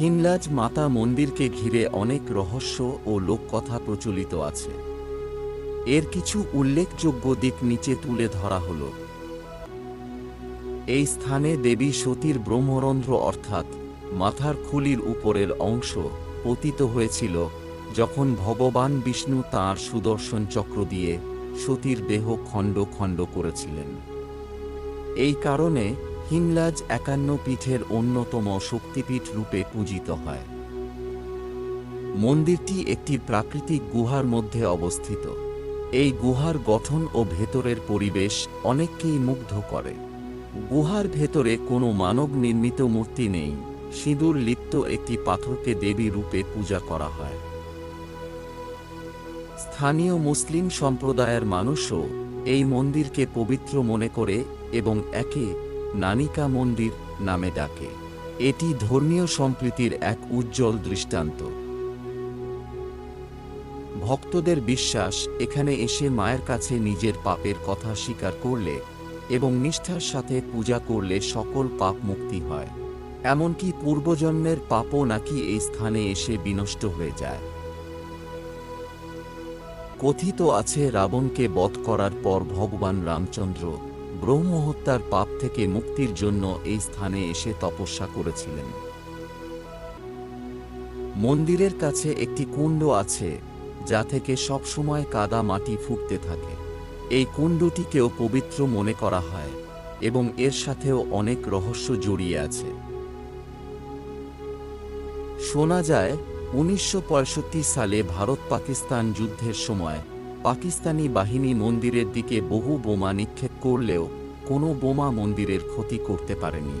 হিনলাজ মাতা মন্দিরকে ঘিরে অনেক রহস্য ও লোককথা প্রচলিত আছে। এর কিছু উল্লেখযোগ্য দিক নিচে তুলে ধরা হল। এই স্থানে দেবী সতীর ব্রহ্মরন্ধ্র অর্থাৎ মাথার খুলির উপরের অংশ পতিত হয়েছিল যখন ভগবান বিষ্ণু তাঁর সুদর্শন চক্র দিয়ে সতীর দেহ খণ্ড খণ্ড করেছিলেন। এই কারণে হিমলাজ একান্ন পীঠের অন্যতম শক্তিপীঠ রূপে পূজিত হয়। মন্দিরটি একটি প্রাকৃতিক গুহার মধ্যে অবস্থিত। এই গুহার গঠন ও ভেতরের পরিবেশ অনেককেই মুগ্ধ করে। গুহার ভেতরে কোনো মানব নির্মিত মূর্তি নেই। সিঁদুর লিপ্ত একটি পাথরকে দেবী রূপে পূজা করা হয়। স্থানীয় মুসলিম সম্প্রদায়ের মানুষও এই মন্দিরকে পবিত্র মনে করে এবং একে নানিকা মন্দির নামে ডাকে। এটি ধর্মীয় সম্প্রীতির এক উজ্জ্বল দৃষ্টান্ত। ভক্তদের বিশ্বাস, এখানে এসে মায়ের কাছে নিজের পাপের কথা স্বীকার করলে এবং নিষ্ঠার সাথে পূজা করলে সকল পাপ মুক্তি হয়। এমনকি পূর্বজন্মের পাপও নাকি এই স্থানে এসে বিনষ্ট হয়ে যায়। কথিত আছে, রাবণকে বধ করার পর ভগবান রামচন্দ্র ব্রহ্মহত্যার পাপ থেকে মুক্তির জন্য এই স্থানে এসে তপস্যা করেছিলেন। মন্দিরের কাছে একটি কুণ্ড আছে, যা থেকে সবসময় কাদা মাটি ফুটতে থাকে। এই কুণ্ডটিকেও পবিত্র মনে করা হয় এবং এর সাথেও অনেক রহস্য জড়িয়ে আছে। শোনা যায়, উনিশশো পঁয়ষট্টি সালে ভারত পাকিস্তান যুদ্ধের সময় পাকিস্তানি বাহিনী মন্দিরের দিকে বহু বোমা নিক্ষেপ করলেও কোনো বোমা মন্দিরের ক্ষতি করতে পারেনি।